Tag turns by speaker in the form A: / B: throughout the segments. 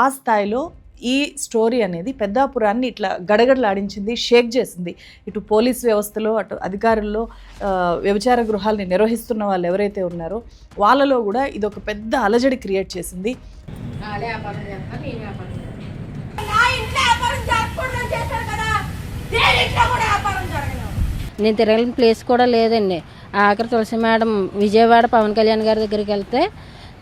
A: ఆ స్థాయిలో ఈ స్టోరీ అనేది పెద్దాపురాన్ని ఇట్లా గడగడలాడించింది షేక్ చేసింది. ఇటు పోలీస్ వ్యవస్థలో అటు అధికారుల్లో వ్యభిచార గృహాల్ని నిర్వహిస్తున్న వాళ్ళు ఎవరైతే ఉన్నారో వాళ్ళలో కూడా ఇది ఒక పెద్ద అలజడి క్రియేట్ చేసింది.
B: నేను తిరగలిన ప్లేస్ కూడా లేదండి. ఆఖరి తులసి మేడం విజయవాడ పవన్ కళ్యాణ్ గారి దగ్గరికి వెళ్తే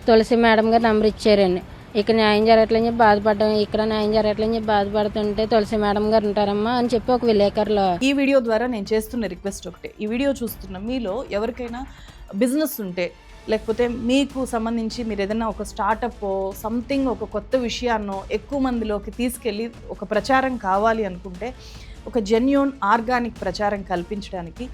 B: తులసి మేడం గారు నంబర్ ఇచ్చారండి. ఇక్కడ న్యాయం జరగట్లేని చెప్పి బాధపడడం. ఇక్కడ న్యాయం జరగట్లేని చెప్పి బాధపడుతుంటే తులసి మేడం గారు ఉంటారమ్మా అని చెప్పి ఒక విలేకరులో.
A: ఈ వీడియో ద్వారా నేను చేస్తున్న రిక్వెస్ట్ ఒకటి. ఈ వీడియో చూస్తున్న మీలో ఎవరికైనా బిజినెస్ ఉంటే లేకపోతే మీకు సంబంధించి మీరు ఏదైనా ఒక స్టార్టప్ సంథింగ్ ఒక కొత్త విషయాన్నో ఎక్కువ మందిలోకి తీసుకెళ్ళి ఒక ప్రచారం కావాలి అనుకుంటే ఒక జెన్యున్ ఆర్గానిక్ ప్రచారం కల్పించడానికి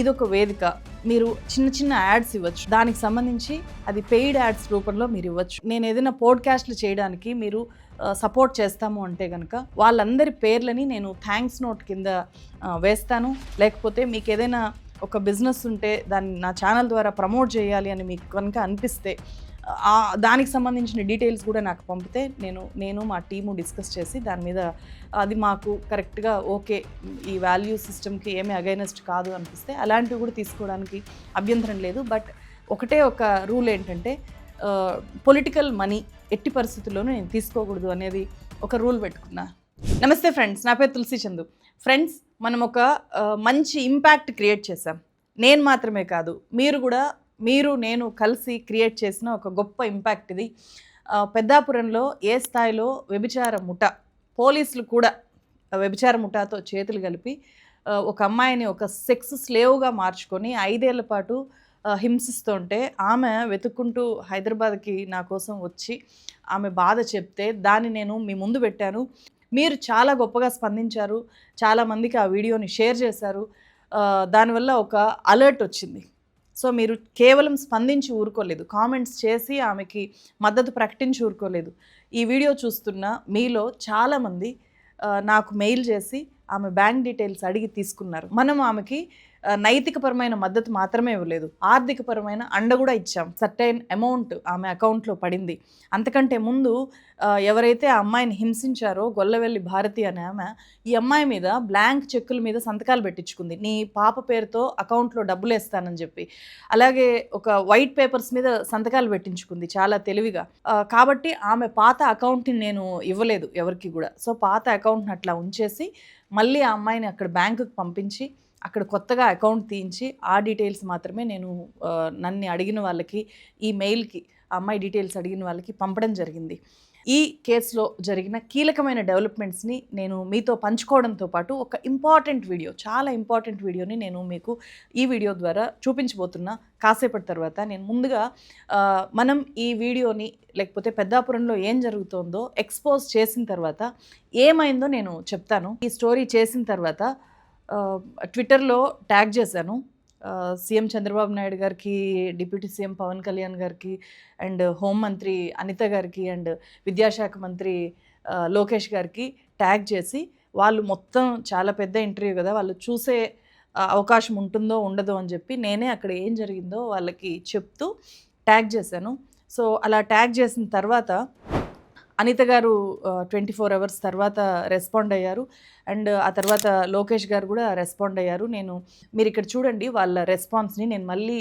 A: ఇదొక వేదిక. మీరు చిన్న చిన్న యాడ్స్ ఇవ్వచ్చు. దానికి సంబంధించి అది పెయిడ్ యాడ్స్ రూపంలో మీరు ఇవ్వచ్చు. నేను ఏదైనా పోడ్కాస్ట్లు చేయడానికి మీరు సపోర్ట్ చేస్తాము అంటే కనుక వాళ్ళందరి పేర్లని నేను థ్యాంక్స్ నోట్ కింద వేస్తాను. లేకపోతే మీకు ఏదైనా ఒక బిజినెస్ ఉంటే దాన్ని నా ఛానల్ ద్వారా ప్రమోట్ చేయాలి అని మీకు కనుక అనిపిస్తే దానికి సంబంధించిన డీటెయిల్స్ కూడా నాకు పంపితే నేను నేను మా టీము డిస్కస్ చేసి దాని మీద అది మాకు కరెక్ట్గా ఓకే ఈ వాల్యూ సిస్టమ్కి ఏమీ అగైనెస్ట్ కాదు అనిపిస్తే అలాంటివి కూడా తీసుకోవడానికి అభ్యంతరం లేదు. బట్ ఒకటే ఒక రూల్ ఏంటంటే పొలిటికల్ మనీ ఎట్టి పరిస్థితుల్లోనూ నేను తీసుకోకూడదు అనేది ఒక రూల్ పెట్టుకున్నా. నమస్తే ఫ్రెండ్స్ నా పేరు తులసి చందు. ఫ్రెండ్స్ మనం ఒక మంచి ఇంపాక్ట్ క్రియేట్ చేసాం నేను మాత్రమే కాదు మీరు కూడా మీరు నేను కలిసి క్రియేట్ చేసిన ఒక గొప్ప ఇంపాక్ట్ ఇది. పెద్దాపురంలో ఏ స్థాయిలో వ్యభిచార ముఠ పోలీసులు కూడా వ్యభిచార ముఠాతో చేతులు కలిపి ఒక అమ్మాయిని ఒక సెక్స్ స్లేవ్గా మార్చుకొని ఐదేళ్ళ పాటు హింసిస్తుంటే ఆమె వెతుక్కుంటూ హైదరాబాద్కి నా కోసం వచ్చి ఆమె బాధ చెప్తే దాన్ని నేను మీ ముందు పెట్టాను. మీరు చాలా గొప్పగా స్పందించారు. చాలామందికి ఆ వీడియోని షేర్ చేశారు. దానివల్ల ఒక అలర్ట్ వచ్చింది. సో మీరు కేవలం స్పందించి ఊరుకోలేదు కామెంట్స్ చేసి ఆమెకి మద్దతు ప్రకటించి ఊరుకోలేదు. ఈ వీడియో చూస్తున్న మీలో చాలామంది నాకు మెయిల్ చేసి ఆమె బ్యాంక్ డీటెయిల్స్ అడిగి తీసుకున్నారు. మనం ఆమెకి నైతికపరమైన మద్దతు మాత్రమే ఇవ్వలేదు. ఆర్థికపరమైన అండ కూడా ఇచ్చాం. సర్టైన్ అమౌంట్ ఆమె అకౌంట్లో పడింది. అంతకంటే ముందు ఎవరైతే ఆ అమ్మాయిని హింసించారో గొల్లవెల్లి భారతి అనే ఆమె ఈ అమ్మాయి మీద బ్లాంక్ చెక్కుల మీద సంతకాలు పెట్టించుకుంది. నీ పాప పేరుతో అకౌంట్లో డబ్బులు వేస్తానని చెప్పి. అలాగే ఒక వైట్ పేపర్స్ మీద సంతకాలు పెట్టించుకుంది చాలా తెలివిగా. కాబట్టి ఆమె పాత అకౌంట్ని నేను ఇవ్వలేదు ఎవరికి కూడా. సో పాత అకౌంట్ని అట్లా ఉంచేసి మళ్ళీ ఆ అమ్మాయిని అక్కడ బ్యాంకుకి పంపించి అక్కడ కొత్తగా అకౌంట్ తీయించి ఆ డీటెయిల్స్ మాత్రమే నేను నన్ను అడిగిన వాళ్ళకి ఈ మెయిల్కి అమ్మాయి డీటెయిల్స్ అడిగిన వాళ్ళకి పంపడం జరిగింది. ఈ కేసులో జరిగిన కీలకమైన డెవలప్మెంట్స్ని నేను మీతో పంచుకోవడంతో పాటు ఒక ఇంపార్టెంట్ వీడియో చాలా ఇంపార్టెంట్ వీడియోని నేను మీకు ఈ వీడియో ద్వారా చూపించబోతున్నా కాసేపటి తర్వాత నేను ముందుగా మనం ఈ వీడియోని లేకపోతే పెద్దాపురంలో ఏం జరుగుతోందో ఎక్స్పోజ్ చేసిన తర్వాత ఏమైందో నేను చెప్తాను. ఈ స్టోరీ చేసిన తర్వాత ట్విట్టర్లో ట్యాగ్ చేశాను. సీఎం చంద్రబాబు నాయుడు గారికి డిప్యూటీ సీఎం పవన్ కళ్యాణ్ గారికి అండ్ హోంమంత్రి అనిత గారికి అండ్ విద్యాశాఖ మంత్రి లోకేష్ గారికి ట్యాగ్ చేసి వాళ్ళు మొత్తం చాలా పెద్ద ఇంటర్వ్యూ కదా వాళ్ళు చూసే అవకాశం ఉంటుందో ఉండదో అని చెప్పి నేనే అక్కడ ఏం జరిగిందో వాళ్ళకి చెప్తూ ట్యాగ్ చేశాను. సో అలా ట్యాగ్ చేసిన తర్వాత Anitha garu twenty four hours తర్వాత రెస్పాండ్ అయ్యారు. అండ్ ఆ తర్వాత లోకేష్ గారు కూడా రెస్పాండ్ అయ్యారు. నేను మీరు ఇక్కడ చూడండి వాళ్ళ రెస్పాన్స్ని నేను మళ్ళీ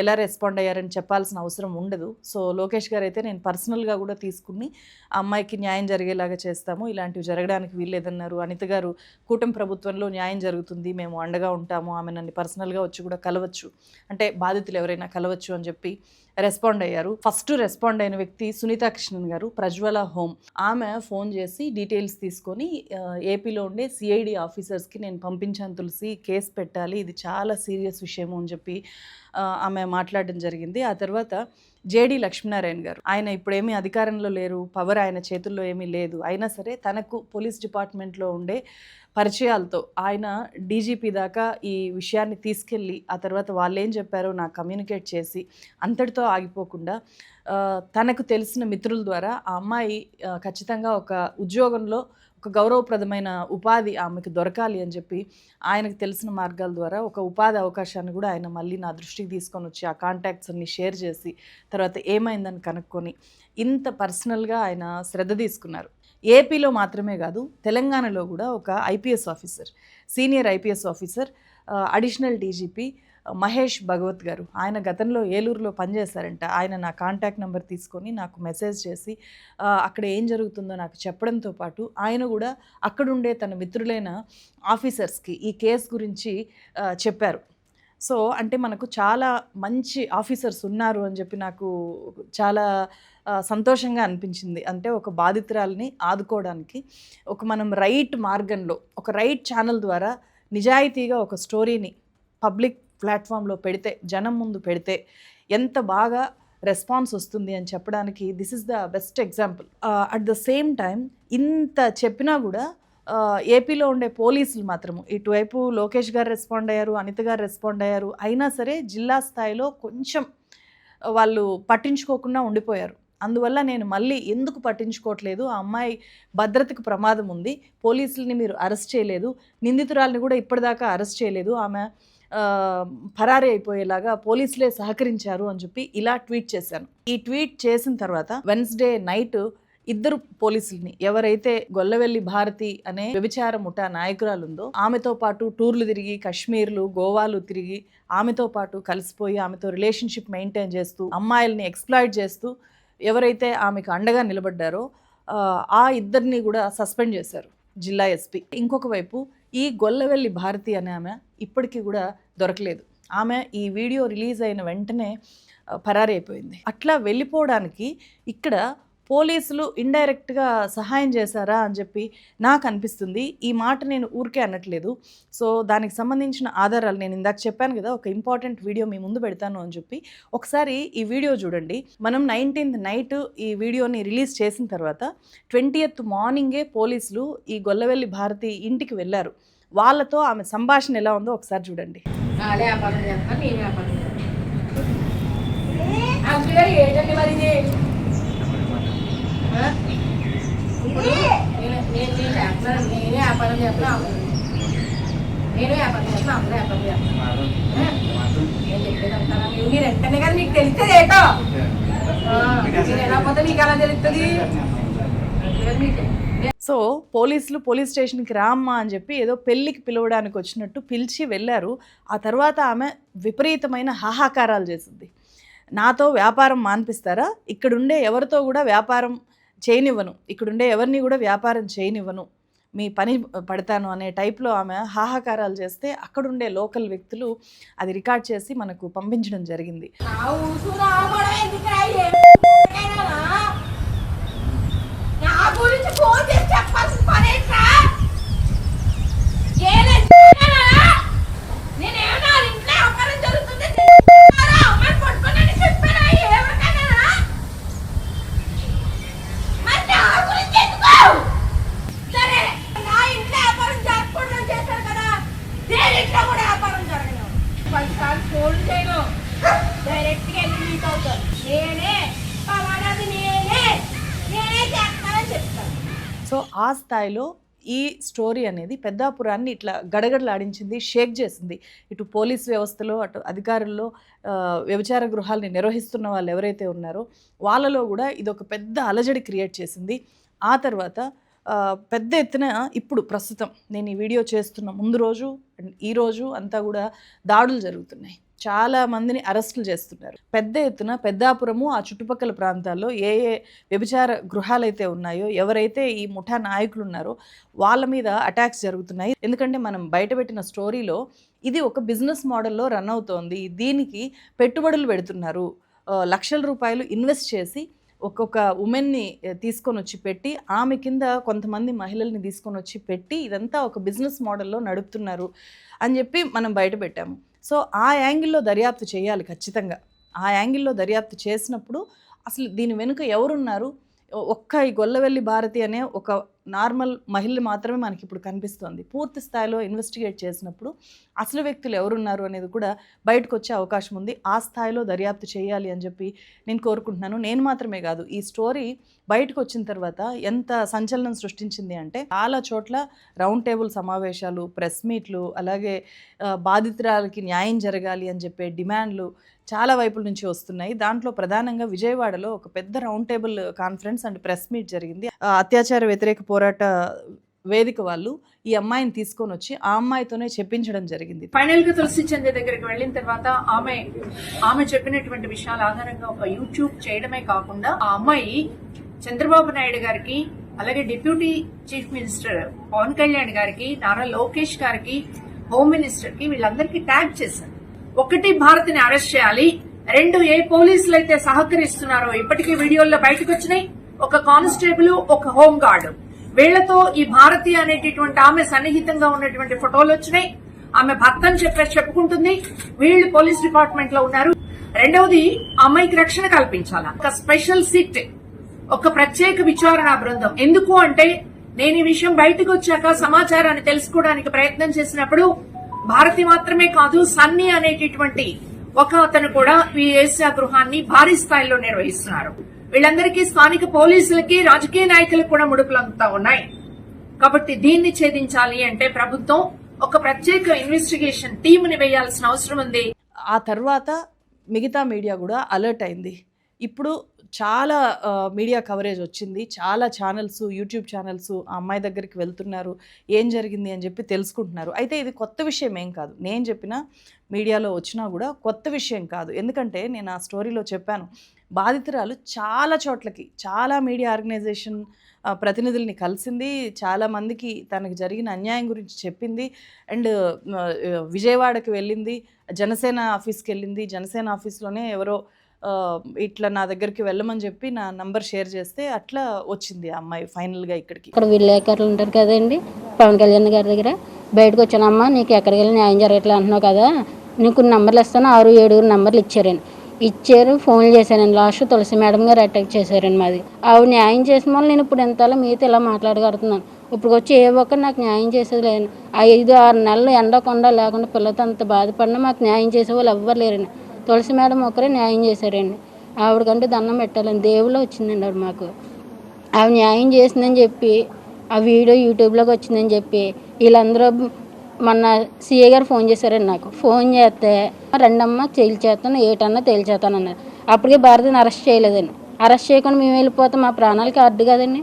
A: ఎలా రెస్పాండ్ అయ్యారని చెప్పాల్సిన అవసరం ఉండదు. సో లోకేష్ గారు అయితే నేను పర్సనల్గా కూడా తీసుకుని ఆ అమ్మాయికి న్యాయం జరిగేలాగా చేస్తాము ఇలాంటివి జరగడానికి వీల్లేదన్నారు. అనిత గారు కూటమి ప్రభుత్వంలో న్యాయం జరుగుతుంది మేము అండగా ఉంటాము ఆమె నన్ను పర్సనల్గా వచ్చి కూడా కలవచ్చు. అంటే బాధితులు ఎవరైనా కలవచ్చు అని చెప్పి రెస్పాండ్ అయ్యారు. ఫస్ట్ రెస్పాండ్ అయిన వ్యక్తి సునీతా కృష్ణన్ గారు ప్రజ్వల హోమ్. ఆమె ఫోన్ చేసి డీటెయిల్స్ తీసుకొని ఏపీ ఏపీలో ఉండే సిఐడి ఆఫీసర్స్కి నేను పంపించాను తులసి కేసు పెట్టాలి ఇది చాలా సీరియస్ విషయము అని చెప్పి ఆమె మాట్లాడడం జరిగింది. ఆ తర్వాత జేడి లక్ష్మీనారాయణ గారు ఆయన ఇప్పుడేమీ అధికారంలో లేరు పవర్ ఆయన చేతుల్లో ఏమీ లేదు. అయినా సరే తనకు పోలీస్ డిపార్ట్మెంట్లో ఉండే పరిచయాలతో ఆయన డీజీపీ దాకా ఈ విషయాన్ని తీసుకెళ్ళి ఆ తర్వాత వాళ్ళు ఏం చెప్పారో నాకు కమ్యూనికేట్ చేసి అంతటితో ఆగిపోకుండా తనకు తెలిసిన మిత్రుల ద్వారా ఆ అమ్మాయి ఖచ్చితంగా ఒక ఉద్యోగంలో ఒక గౌరవప్రదమైన ఉపాధి ఆమెకు దొరకాలి అని చెప్పి ఆయనకు తెలిసిన మార్గాల ద్వారా ఒక ఉపాధి అవకాశాన్ని కూడా ఆయన మళ్ళీ నా దృష్టికి తీసుకొని వచ్చి ఆ కాంటాక్ట్స్ అన్ని షేర్ చేసి తర్వాత ఏమైందని కనుక్కొని ఇంత పర్సనల్గా ఆయన శ్రద్ధ తీసుకున్నారు. ఏపీలో మాత్రమే కాదు తెలంగాణలో కూడా ఒక IPS officer senior IPS officer additional DGP Mahesh Bhagwat garu. ఆయన గతంలో ఏలూరులో పనిచేశారంట. ఆయన నా కాంటాక్ట్ నెంబర్ తీసుకొని నాకు మెసేజ్ చేసి అక్కడ ఏం జరుగుతుందో నాకు చెప్పడంతో పాటు ఆయన కూడా అక్కడుండే తన మిత్రులైన ఆఫీసర్స్కి ఈ కేసు గురించి చెప్పారు. సో అంటే మనకు చాలా మంచి ఆఫీసర్స్ ఉన్నారు అని చెప్పి నాకు చాలా సంతోషంగా అనిపించింది. అంటే ఒక బాధితురాలని ఆదుకోవడానికి ఒక మనం రైట్ మార్గంలో ఒక రైట్ ఛానల్ ద్వారా నిజాయితీగా ఒక స్టోరీని పబ్లిక్ ప్లాట్ఫామ్లో పెడితే జనం ముందు పెడితే ఎంత బాగా రెస్పాన్స్ వస్తుంది అని చెప్పడానికి this is the best example at the same time ఇంత చెప్పినా కూడా uh, ఏపీలో ఉండే పోలీసులు మాత్రము ఇటువైపు లోకేష్ గారు రెస్పాండ్ అయ్యారు అనిత గారు రెస్పాండ్ అయ్యారు అయినా సరే జిల్లా స్థాయిలో కొంచెం uh, వాళ్ళు పట్టించుకోకుండా ఉండిపోయారు. అందువల్ల నేను మళ్ళీ ఎందుకు పట్టించుకోవట్లేదు ఆ అమ్మాయి భద్రతకు ప్రమాదం ఉంది పోలీసుల్ని మీరు అరెస్ట్ చేయలేదు నిందితురాల్ని కూడా ఇప్పటిదాకా అరెస్ట్ చేయలేదు ఆమె పరారీ అయిపోయేలాగా పోలీసులే సహకరించారు అని చెప్పి ఇలా ట్వీట్ చేశాను. ఈ ట్వీట్ చేసిన తర్వాత వెన్స్డే నైట్ ఇద్దరు పోలీసుల్ని ఎవరైతే గొల్లవెల్లి భారతి అనే వ్యభిచార ముఠా నాయకురాలు ఉందో ఆమెతో పాటు టూర్లు తిరిగి కాశ్మీర్లు గోవాలు తిరిగి ఆమెతో పాటు కలిసిపోయి ఆమెతో రిలేషన్షిప్ మెయింటైన్ చేస్తూ అమ్మాయిల్ని ఎక్స్ప్లాయిట్ చేస్తూ ఎవరైతే ఆమెకు అండగా నిలబడ్డారో ఆ, ఆ ఇద్దరిని కూడా సస్పెండ్ చేశారు జిల్లా ఎస్పీ. ఇంకొక వైపు ఈ గొల్లవెల్లి భారతి అనే ఆమె ఇప్పటికీ కూడా దొరకలేదు. ఆమె ఈ వీడియో రిలీజ్ అయిన వెంటనే పరారీ అయిపోయింది అట్లా వెళ్ళిపోవడానికి ఇక్కడ పోలీసులు ఇండైరెక్ట్గా సహాయం చేశారా అని చెప్పి నాకు అనిపిస్తుంది. ఈ మాట నేను ఊరికే అనట్లేదు. సో దానికి సంబంధించిన ఆధారాలు నేను ఇందాక చెప్పాను కదా ఒక ఇంపార్టెంట్ వీడియో మీ ముందు పెడతాను అని చెప్పి ఒకసారి ఈ వీడియో చూడండి. మనం నైన్టీన్త్ నైట్ ఈ వీడియోని రిలీజ్ చేసిన తర్వాత ట్వంటీయత్ మార్నింగే పోలీసులు ఈ గొల్లవెల్లి భారతి ఇంటికి వెళ్ళారు. వాళ్ళతో ఆమె సంభాషణ ఎలా ఉందో ఒకసారి చూడండి.
C: నేను వ్యాపారం చేస్తాను నేను నేనే వ్యాపారం చేస్తున్నా నేను వ్యాపారం చేస్తున్నా అమ్ముడు వ్యాపారం చేస్తున్నా మీరు మీరు కదా మీకు తెలుస్తుంది ఏటో? మీరు ఎలా పోతే మీకు ఎలా తెలుస్తుంది? మీకు.
A: సో పోలీసులు పోలీస్ స్టేషన్కి రామ్మా అని చెప్పి ఏదో పెళ్ళికి పిలవడానికి వచ్చినట్టు పిలిచి వెళ్ళారు. ఆ తర్వాత ఆమె విపరీతమైన హాహాకారాలు చేసింది. నాతో వ్యాపారం మాన్పిస్తారా? ఇక్కడుండే ఎవరితో కూడా వ్యాపారం చేయనివ్వను. ఇక్కడుండే ఎవరిని కూడా వ్యాపారం చేయనివ్వను. మీ పని పడతాను అనే టైప్లో ఆమె హాహాకారాలు చేస్తే అక్కడుండే లోకల్ వ్యక్తులు అది రికార్డ్ చేసి మనకు పంపించడం జరిగింది.
C: నా ఊసు నా గొడవ ఎందుకురా? ఏమైనా? నా గురించి ఫోన్ చేసి చెప్పాల్సిన పనేంట్రా? ఏలేస్తున్నానా? నేనేమన్నా వాళ్ళ ఇంట్లో వ్యాపారం జరుగుతుంటే తెలుసుకున్నారా? అమ్మాయిని పట్టుకోనని చెప్పానా? ఎవరికైనా? మరి నా గురించి ఎందుకు? సరే, నా ఇంట్లో వ్యాపారం జరగకూడదని చేశారు కదా, దేని ఇంట్లో కూడా వ్యాపారం జరగను. పదిసార్లు ఫోన్ చేయను డైరెక్ట్గా వెళ్ళి మీట్ అవుతారు నేనే పలానాది నేనే నేనే చేస్తానని చెప్తాను
A: సో ఆ స్థాయిలో ఈ స్టోరీ అనేది పెద్దాపురాన్ని ఇట్లా గడగడలాడించింది షేక్ చేసింది. ఇటు పోలీస్ వ్యవస్థలో అటు అధికారుల్లో వ్యభిచార గృహాల్ని నిర్వహిస్తున్న వాళ్ళు ఎవరైతే ఉన్నారో వాళ్ళలో కూడా ఇది ఒక పెద్ద అలజడి క్రియేట్ చేసింది. ఆ తర్వాత పెద్ద ఎత్తున ఇప్పుడు ప్రస్తుతం నేను ఈ వీడియో చేస్తున్న ముందు రోజు అండ్ ఈ రోజు అంతా కూడా దాడులు జరుగుతున్నాయి. చాలా మందిని అరెస్టులు చేస్తున్నారు. పెద్ద ఎత్తున పెద్దాపురము ఆ చుట్టుపక్కల ప్రాంతాల్లో ఏ ఏ వ్యభిచార గృహాలైతే ఉన్నాయో ఎవరైతే ఈ ముఠా నాయకులు ఉన్నారో వాళ్ళ మీద అటాక్స్ జరుగుతున్నాయి. ఎందుకంటే మనం బయటపెట్టిన స్టోరీలో ఇది ఒక బిజినెస్ మోడల్లో రన్ అవుతోంది. దీనికి పెట్టుబడులు పెడుతున్నారు. లక్షల రూపాయలు ఇన్వెస్ట్ చేసి ఒక్కొక్క ఉమెన్ని తీసుకొని వచ్చి పెట్టి ఆమె కింద కొంతమంది మహిళల్ని తీసుకొని వచ్చి పెట్టి ఇదంతా ఒక బిజినెస్ మోడల్లో నడుపుతున్నారు అని చెప్పి మనం బయట పెట్టాము సో ఆ యాంగిల్లో దర్యాప్తు చేయాలి ఖచ్చితంగా. ఆ యాంగిల్లో దర్యాప్తు చేసినప్పుడు అసలు దీని వెనుక ఎవరున్నారు? ఒక్క ఈ గొల్లవెల్లి భారతి అనే ఒక నార్మల్ మహిళ మాత్రమే మనకి ఇప్పుడు కనిపిస్తోంది. పూర్తి స్థాయిలో ఇన్వెస్టిగేట్ చేసినప్పుడు అసలు వ్యక్తులు ఎవరున్నారు అనేది కూడా బయటకు వచ్చే అవకాశం ఉంది. ఆ స్థాయిలో దర్యాప్తు చేయాలి అని చెప్పి నేను కోరుకుంటున్నాను. నేను మాత్రమే కాదు ఈ స్టోరీ బయటకు వచ్చిన తర్వాత ఎంత సంచలనం సృష్టించింది అంటే చాలా చోట్ల రౌండ్ టేబుల్ సమావేశాలు ప్రెస్ మీట్లు అలాగే బాధితురాలకి న్యాయం జరగాలి అని చెప్పే డిమాండ్లు చాలా వైపుల నుంచి వస్తున్నాయి. దాంట్లో ప్రధానంగా విజయవాడలో ఒక పెద్ద round table conference and press meet జరిగింది. అత్యాచార వ్యతిరేక పోరాట వేదిక వాళ్ళు ఈ అమ్మాయిని తీసుకొని వచ్చి ఆ అమ్మాయితోనే చెప్పించడం జరిగింది.
D: ఫైనల్గా తులసి చంద్ర దగ్గరికి వెళ్ళిన తర్వాత ఆమె ఆమె చెప్పినటువంటి విషయాల ఆధారంగా ఒక యూట్యూబ్ చేయడమే కాకుండా ఆ అమ్మాయి చంద్రబాబు నాయుడు గారికి అలాగే deputy chief minister Pawan Kalyan గారికి నారా లోకేష్ గారికి హోమ్ మినిస్టర్కి వీళ్ళందరికీ ట్యాగ్ చేశారు. ఒకటి భారత్ని అరెస్ట్ చేయాలి రెండు ఏ పోలీసులు అయితే సహకరిస్తున్నారో ఇప్పటికీ వీడియోల్లో బయటకు వచ్చినాయి ఒక కానిస్టేబుల్ ఒక హోమ్ గార్డు. వీళ్ళతో ఈ భారతి అనేటటువంటి ఆమె సన్నిహితంగా ఉన్నటువంటి ఫోటోలు వచ్చినాయి. ఆమె భర్త అని చెప్పేసి చెప్పుకుంటుంది. వీళ్ళు పోలీస్ డిపార్ట్మెంట్లో ఉన్నారు. రెండవది అమ్మాయికి రక్షణ కల్పించాలా? ఒక స్పెషల్ సిట్ ఒక ప్రత్యేక విచారణ బృందం. ఎందుకు అంటే నేను ఈ విషయం బయటకు వచ్చాక సమాచారాన్ని తెలుసుకోవడానికి ప్రయత్నం చేసినప్పుడు భారతి మాత్రమే కాదు సన్నీ అనేటటువంటి ఒక అతను కూడా ఈ ఏసియా గృహాన్ని భారీ స్థాయిలో నిర్వహిస్తున్నారు. వీళ్ళందరికీ స్థానిక పోలీసులకి రాజకీయ నాయకులకు కూడా ముడుపులంతా ఉన్నాయి. కాబట్టి దీన్ని ఛేదించాలి అంటే ప్రభుత్వం ఒక ప్రత్యేక ఇన్వెస్టిగేషన్ టీమ్ని వేయాల్సిన అవసరం ఉంది.
A: ఆ తర్వాత మిగతా మీడియా కూడా అలర్ట్ అయింది. ఇప్పుడు చాలా మీడియా కవరేజ్ వచ్చింది. చాలా ఛానల్స్ యూట్యూబ్ ఛానల్స్ ఆ అమ్మాయి దగ్గరికి వెళ్తున్నారు. ఏం జరిగింది అని చెప్పి తెలుసుకుంటున్నారు. అయితే ఇది కొత్త విషయం ఏం కాదు. నేను చెప్పిన మీడియాలో వచ్చినా కూడా కొత్త విషయం కాదు. ఎందుకంటే నేను ఆ స్టోరీలో చెప్పాను. బాధితురాలు చాలా చోట్లకి చాలా మీడియా ఆర్గనైజేషన్ ప్రతినిధుల్ని కలిసింది. చాలామందికి తనకు జరిగిన అన్యాయం గురించి చెప్పింది. అండ్ విజయవాడకి వెళ్ళింది జనసేన ఆఫీస్కి వెళ్ళింది. జనసేన ఆఫీస్లోనే ఎవరో ఇట్లా నా దగ్గరికి వెళ్ళమని చెప్పి నా నంబర్ షేర్ చేస్తే అట్లా వచ్చింది ఆ అమ్మాయి ఫైనల్గా ఇక్కడికి.
B: ఇక్కడ విలేకరులు ఉంటారు కదండి? పవన్ కళ్యాణ్ గారి దగ్గర. బయటకు వచ్చానమ్మా నీకు ఎక్కడికి వెళ్ళి న్యాయం జరగట్లే అంటున్నావు కదా. నీకు కొన్ని నంబర్లు ఇస్తాను ఆరు ఏడుగురు నంబర్లు ఇచ్చారండి ఇచ్చారు ఫోన్ చేశానండి last Tulasi madam garu attack చేశారండి మాది. ఆవిడ న్యాయం చేసిన వల్ల నేను ఇప్పుడు ఎంతలో మీతో ఇలా మాట్లాడగలుగుతున్నాను. ఇప్పుడు వచ్చి ఏ ఒక్కరు నాకు న్యాయం చేసేది లేదు ఐదు ఆరు నెలలు ఎండకుండా లేకుండా పిల్లతో అంత బాధపడినా మాకు న్యాయం చేసే వాళ్ళు ఎవ్వరు లేరండి. తులసి మేడం ఒకరే న్యాయం చేశారండి. ఆవిడకంటే దండం పెట్టాలని దేవుళ్ళు వచ్చిందండి ఆవిడ మాకు. ఆవిడ న్యాయం చేసిందని చెప్పి ఆ వీడియో యూట్యూబ్లోకి వచ్చిందని చెప్పి వీళ్ళందరూ మొన్న సీఏ గారు ఫోన్ చేశారండి నాకు. ఫోన్ చేస్తే రెండమ్మ తేల్చేస్తాను ఏటన్నా తేల్చేస్తాను అన్నారు. అప్పటికే భారతిని అరెస్ట్ చేయలేదండి. అరెస్ట్ చేయకుండా మేము వెళ్ళిపోతే మా ప్రాణాలకి అడ్డు కదండి.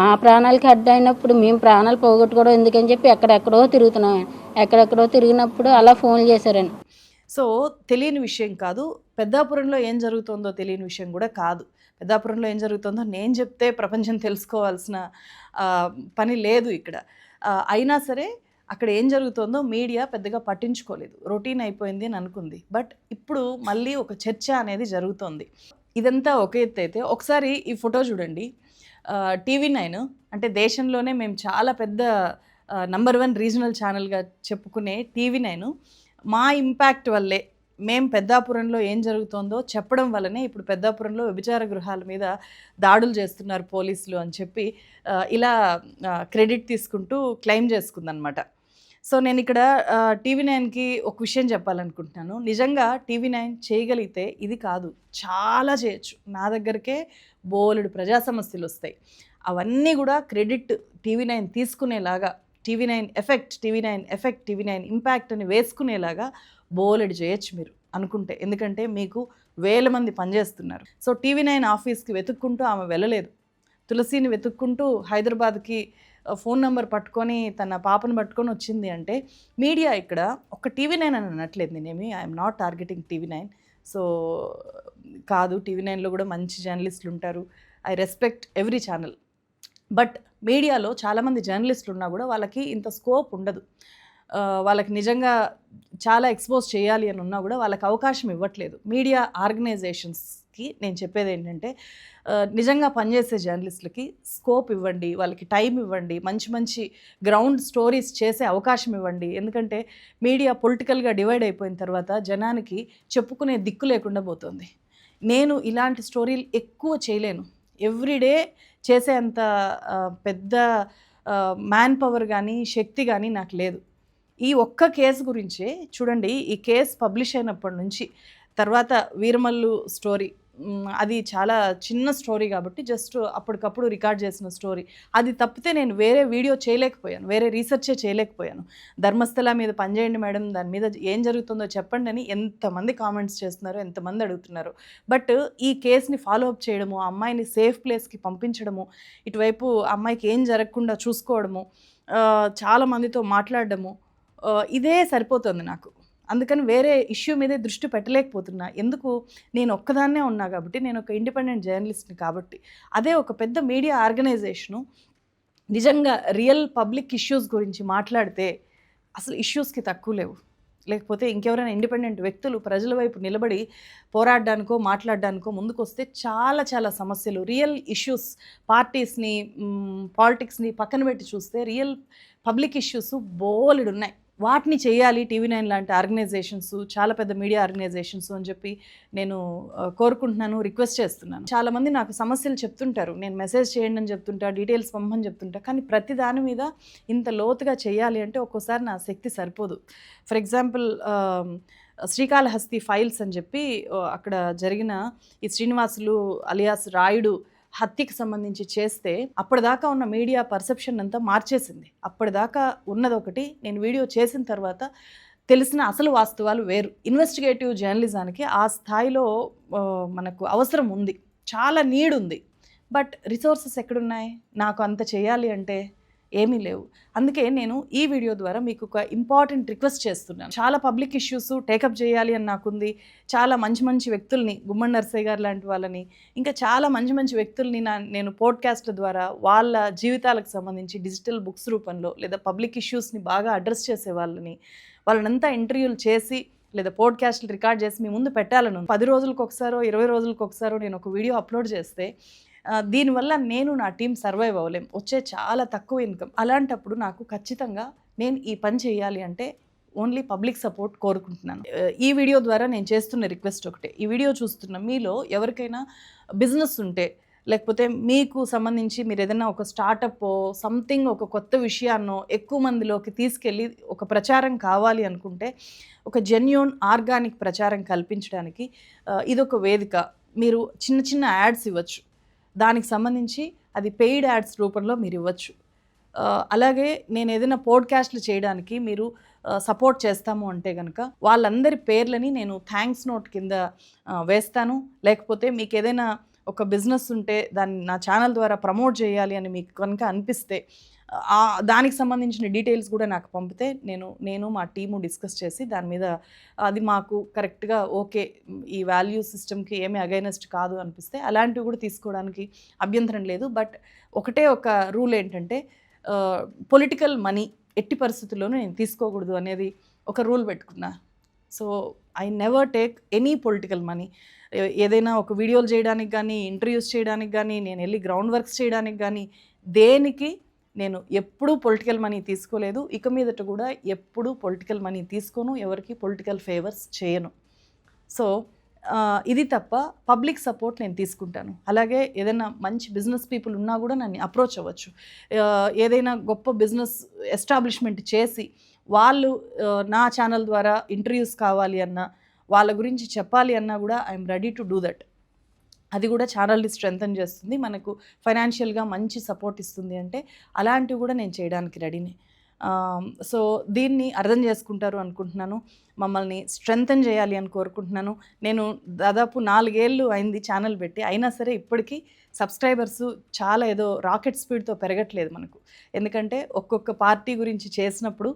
B: మా ప్రాణాలకి అడ్డు అయినప్పుడు మేము ప్రాణాలు పోగొట్టుకోవడం ఎందుకని చెప్పి ఎక్కడెక్కడో తిరుగుతున్నాం. ఎక్కడెక్కడో తిరిగినప్పుడు అలా ఫోన్ చేశారండి.
A: సో తెలియని విషయం కాదు. పెద్దాపురంలో ఏం జరుగుతుందో తెలియని విషయం కూడా కాదు. పెద్దాపురంలో ఏం జరుగుతుందో నేను చెప్తే ప్రపంచం తెలుసుకోవాల్సిన పని లేదు ఇక్కడ. అయినా సరే అక్కడ ఏం జరుగుతుందో మీడియా పెద్దగా పట్టించుకోలేదు. రొటీన్ అయిపోయింది అని అనుకుంది. బట్ ఇప్పుడు మళ్ళీ ఒక చర్చ అనేది జరుగుతోంది. ఇదంతా ఒక ఎత్తు అయితే ఒకసారి ఈ ఫోటో చూడండి. టీవీ నైన్ అంటే దేశంలోనే మేము చాలా పెద్ద నంబర్ వన్ రీజనల్ ఛానల్గా చెప్పుకునే టీవీ నైన్ మా ఇంపాక్ట్ వల్లే మేం పెద్దాపురంలో ఏం జరుగుతోందో చెప్పడం వల్లనే ఇప్పుడు పెద్దాపురంలో వ్యభిచార గృహాల మీద దాడులు చేస్తున్నారు పోలీసులు అని చెప్పి ఇలా క్రెడిట్ తీసుకుంటూ క్లెయిమ్ చేసుకుందనమాట సో నేను ఇక్కడ టీవీ నైన్కి ఒక విషయం చెప్పాలనుకుంటున్నాను. నిజంగా టీవీ నైన్ చేయగలిగితే ఇది కాదు. చాలా చేయొచ్చు. నా దగ్గరకే బోలెడు ప్రజా సమస్యలు వస్తాయి అవన్నీ కూడా credit TV nine తీసుకునేలాగా TV nine effect TV nine effect TV nine impact అని వేసుకునేలాగా బోలెడు చేయొచ్చు మీరు అనుకుంటే. ఎందుకంటే మీకు వేల మంది పనిచేస్తున్నారు. సో టీవీ నైన్ ఆఫీస్కి వెతుక్కుంటూ ఆమె వెళ్ళలేదు. తులసిని వెతుక్కుంటూ హైదరాబాద్కి ఫోన్ నెంబర్ పట్టుకొని తన పాపను పట్టుకొని వచ్చింది అంటే మీడియా ఇక్కడ ఒక టీవీ నైన్ అని అనట్లేదు నేనేమి I'm not targeting TV nine. So కాదు టీవీ నైన్లో కూడా మంచి జర్నలిస్టులు ఉంటారు. I respect every channel. But మీడియాలో చాలామంది జర్నలిస్టులు ఉన్నా కూడా వాళ్ళకి ఇంత స్కోప్ ఉండదు. వాళ్ళకి నిజంగా చాలా ఎక్స్పోజ్ చేయాలి అని ఉన్నా కూడా వాళ్ళకి అవకాశం ఇవ్వట్లేదు. మీడియా ఆర్గనైజేషన్స్ జర్నలిస్ట్కి నేను చెప్పేది ఏంటంటే నిజంగా పనిచేసే జర్నలిస్టులకి స్కోప్ ఇవ్వండి వాళ్ళకి టైం ఇవ్వండి మంచి మంచి గ్రౌండ్ స్టోరీస్ చేసే అవకాశం ఇవ్వండి. ఎందుకంటే మీడియా పొలిటికల్గా డివైడ్ అయిపోయిన తర్వాత జనానికి చెప్పుకునే దిక్కు లేకుండా పోతుంది. నేను ఇలాంటి స్టోరీలు ఎక్కువ చేయలేను. ఎవ్రీడే చేసేంత అంత పెద్ద మ్యాన్ పవర్ కానీ శక్తి కానీ నాకు లేదు. ఈ ఒక్క కేసు గురించే చూడండి ఈ కేసు పబ్లిష్ అయినప్పటి నుంచి తర్వాత వీరమల్లు స్టోరీ అది చాలా చిన్న స్టోరీ కాబట్టి జస్ట్ అప్పటికప్పుడు రికార్డ్ చేసిన స్టోరీ. అది తప్పితే నేను వేరే వీడియో చేయలేకపోయాను వేరే రీసెర్చే చేయలేకపోయాను. ధర్మస్థల మీద పనిచేయండి మేడం దాని మీద ఏం జరుగుతుందో చెప్పండి అని ఎంతమంది కామెంట్స్ చేస్తున్నారు ఎంతమంది అడుగుతున్నారు. బట్ ఈ కేసుని ఫాలో అప్ చేయడము ఆ అమ్మాయిని సేఫ్ ప్లేస్కి పంపించడము ఇటువైపు ఆ అమ్మాయికి ఏం జరగకుండా చూసుకోవడము చాలామందితో చాలా మందితో మాట్లాడడము ఇదే సరిపోతుంది నాకు. అందుకని వేరే ఇష్యూ మీదే దృష్టి పెట్టలేకపోతున్నా. ఎందుకు? నేను ఒక్కదాన్నే ఉన్నా కాబట్టి నేను ఒక ఇండిపెండెంట్ జర్నలిస్ట్ని కాబట్టి. అదే ఒక పెద్ద మీడియా ఆర్గనైజేషను నిజంగా రియల్ పబ్లిక్ ఇష్యూస్ గురించి మాట్లాడితే అసలు ఇష్యూస్కి తక్కువ లేవు. లేకపోతే ఇంకెవరైనా ఇండిపెండెంట్ వ్యక్తులు ప్రజల వైపు నిలబడి పోరాడడానికో మాట్లాడడానికో ముందుకొస్తే చాలా చాలా సమస్యలు. రియల్ ఇష్యూస్ పార్టీస్ని పాలిటిక్స్ని పక్కన పెట్టి చూస్తే రియల్ పబ్లిక్ ఇష్యూస్ బోలెడు ఉన్నాయి వాటిని చేయాలి టీవీ నైన్ లాంటి ఆర్గనైజేషన్స్ చాలా పెద్ద మీడియా ఆర్గనైజేషన్స్ అని చెప్పి నేను కోరుకుంటున్నాను రిక్వెస్ట్ చేస్తున్నాను. చాలామంది నాకు సమస్యలు చెప్తుంటారు. నేను మెసేజ్ చేయండి అని చెప్తుంటా డీటెయిల్స్ పంపని చెప్తుంటా కానీ ప్రతి దాని మీద ఇంత లోతుగా చేయాలి అంటే ఒక్కోసారి నా శక్తి సరిపోదు. ఫర్ ఎగ్జాంపుల్ శ్రీకాళహస్తి ఫైల్స్ అని చెప్పి అక్కడ జరిగిన ఈ శ్రీనివాసులు అలియాస్ రాయుడు హత్యకి సంబంధించి చేస్తే అప్పటిదాకా ఉన్న మీడియా పర్సెప్షన్ అంతా మార్చేసింది. అప్పటిదాకా ఉన్నది ఒకటి నేను వీడియో చేసిన తర్వాత తెలిసిన అసలు వాస్తవాలు వేరు. ఇన్వెస్టిగేటివ్ జర్నలిజానికి ఆ స్థాయిలో మనకు అవసరం ఉంది. చాలా నీడ్ ఉంది బట్ రిసోర్సెస్ ఎక్కడున్నాయి? నాకు అంత చేయాలి అంటే ఏమీ లేవు. అందుకే నేను ఈ వీడియో ద్వారా మీకు ఒక ఇంపార్టెంట్ రిక్వెస్ట్ చేస్తున్నాను. చాలా పబ్లిక్ ఇష్యూస్ టేకప్ చేయాలి అని నాకుంది. చాలా మంచి మంచి వ్యక్తుల్ని గుమ్మన్ నర్సయ్య గారు లాంటి వాళ్ళని ఇంకా చాలా మంచి మంచి వ్యక్తుల్ని నా నేను పోడ్కాస్ట్ల ద్వారా వాళ్ళ జీవితాలకు సంబంధించి డిజిటల్ బుక్స్ రూపంలో లేదా పబ్లిక్ ఇష్యూస్ని బాగా అడ్రస్ చేసే వాళ్ళని వాళ్ళనంతా ఇంటర్వ్యూలు చేసి లేదా పోడ్కాస్ట్లు రికార్డ్ చేసి మీ ముందు పెట్టాలను పది రోజులకు ఒకసారో ఇరవై రోజులకు ఒకసారో నేను ఒక వీడియో అప్లోడ్ చేస్తే దీనివల్ల నేను నా టీం సర్వైవ్ అవ్వలేం. వచ్చే చాలా తక్కువ ఇన్కమ్. అలాంటప్పుడు నాకు ఖచ్చితంగా నేను ఈ పని చేయాలి అంటే ఓన్లీ పబ్లిక్ సపోర్ట్ కోరుకుంటున్నాను. ఈ వీడియో ద్వారా నేను చేస్తున్న రిక్వెస్ట్ ఒకటే. ఈ వీడియో చూస్తున్న మీలో ఎవరికైనా బిజినెస్ ఉంటే లేకపోతే మీకు సంబంధించి మీరు ఏదైనా ఒక స్టార్టప్ సంథింగ్ ఒక కొత్త విషయాన్నో ఎక్కువ మందిలోకి తీసుకెళ్ళి ఒక ప్రచారం కావాలి అనుకుంటే ఒక జెన్యున్ ఆర్గానిక్ ప్రచారం కల్పించడానికి ఇదొక వేదిక. మీరు చిన్న చిన్న యాడ్స్ ఇవ్వచ్చు. దానికి సంబంధించి అది పెయిడ్ యాడ్స్ రూపంలో మీరు ఇవ్వచ్చు. అలాగే నేను ఏదైనా పోడ్కాస్ట్లు చేయడానికి మీరు సపోర్ట్ చేస్తాము అంటే కనుక వాళ్ళందరి పేర్లని నేను థ్యాంక్స్ నోట్ కింద వేస్తాను. లేకపోతే మీకు ఏదైనా ఒక బిజినెస్ ఉంటే దాన్ని నా ఛానల్ ద్వారా ప్రమోట్ చేయాలి అని మీకు కనుక అనిపిస్తే దానికి సంబంధించిన డీటెయిల్స్ కూడా నాకు పంపితే నేను నేను మా టీము డిస్కస్ చేసి దాని మీద అది మాకు కరెక్ట్గా ఓకే ఈ వాల్యూ సిస్టమ్కి ఏమీ అగైనెస్ట్ కాదు అనిపిస్తే అలాంటివి కూడా తీసుకోవడానికి అభ్యంతరం లేదు. బట్ ఒకటే ఒక రూల్ ఏంటంటే పొలిటికల్ మనీ ఎట్టి పరిస్థితుల్లోనూ నేను తీసుకోకూడదు అనేది ఒక రూల్ పెట్టుకున్నా. So I never take any political money. ఏదైనా ఒక వీడియోలు చేయడానికి కానీ ఇంటర్వ్యూస్ చేయడానికి కానీ నేను వెళ్ళి గ్రౌండ్ వర్క్స్ చేయడానికి కానీ దేనికి నేను ఎప్పుడూ పొలిటికల్ మనీ తీసుకోలేదు. ఇక మీదట కూడా ఎప్పుడూ పొలిటికల్ మనీ తీసుకోను ఎవరికి పొలిటికల్ ఫేవర్స్ చేయను. సో ఇది తప్ప పబ్లిక్ సపోర్ట్ నేను తీసుకుంటాను. అలాగే ఏదైనా మంచి బిజినెస్ పీపుల్ ఉన్నా కూడా నన్ను అప్రోచ్ అవ్వచ్చు. ఏదైనా గొప్ప బిజినెస్ ఎస్టాబ్లిష్మెంట్ చేసి వాళ్ళు నా ఛానల్ ద్వారా ఇంటర్వ్యూస్ కావాలి అన్నా వాళ్ళ గురించి చెప్పాలి అన్నా కూడా I'm ready to do that అది కూడా ఛానల్ని స్ట్రెంగ్తన్ చేస్తుంది. మనకు ఫైనాన్షియల్గా మంచి సపోర్ట్ ఇస్తుంది అంటే అలాంటివి కూడా నేను చేయడానికి రెడీనే. సో దీన్ని అర్థం చేసుకుంటారు అనుకుంటున్నాను. మమ్మల్ని స్ట్రెంగ్తన్ చేయాలి అని కోరుకుంటున్నాను. నేను దాదాపు నాలుగేళ్ళు అయింది ఛానల్ పెట్టి. అయినా సరే ఇప్పటికీ సబ్స్క్రైబర్స్ చాలా ఏదో రాకెట్ స్పీడ్తో పెరగట్లేదు మనకు. ఎందుకంటే ఒక్కొక్క పార్టీ గురించి చేసినప్పుడు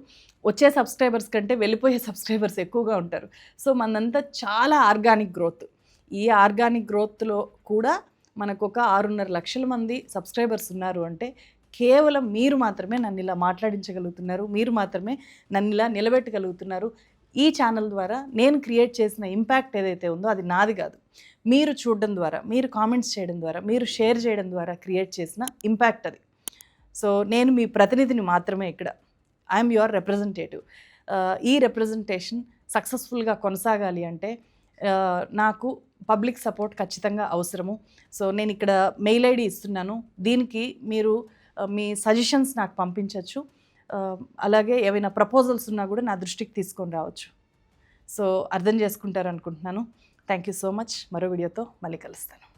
A: వచ్చే సబ్స్క్రైబర్స్ కంటే వెళ్ళిపోయే సబ్స్క్రైబర్స్ ఎక్కువగా ఉంటారు. సో మనంతా చాలా ఆర్గానిక్ గ్రోత్. ఈ ఆర్గానిక్ గ్రోత్లో కూడా మనకు ఒక ఆరున్నర లక్షల మంది సబ్స్క్రైబర్స్ ఉన్నారు అంటే కేవలం మీరు మాత్రమే నన్ను ఇలా మాట్లాడించగలుగుతున్నారు మీరు మాత్రమే నన్ను ఇలా నిలబెట్టగలుగుతున్నారు. ఈ ఛానల్ ద్వారా నేను క్రియేట్ చేసిన ఇంపాక్ట్ ఏదైతే ఉందో అది నాది కాదు. మీరు చూడడం ద్వారా మీరు కామెంట్స్ చేయడం ద్వారా మీరు షేర్ చేయడం ద్వారా క్రియేట్ చేసిన ఇంపాక్ట్ అది. సో నేను మీ ప్రతినిధిని మాత్రమే ఇక్కడ. I'm your representative. ఈ రిప్రజెంటేషన్ సక్సెస్ఫుల్గా కొనసాగాలి అంటే నాకు పబ్లిక్ సపోర్ట్ ఖచ్చితంగా అవసరము. సో నేను ఇక్కడ మెయిల్ ఐడి ఇస్తున్నాను. దీనికి మీరు మీ సజెషన్స్ నాకు పంపించవచ్చు అలాగే ఏవైనా ప్రపోజల్స్ ఉన్నా కూడా నా దృష్టికి తీసుకొని రావచ్చు. సో అర్థం చేసుకుంటారు అనుకుంటున్నాను థ్యాంక్ యూ సో మచ్. మరో వీడియోతో మళ్ళీ కలుస్తాను.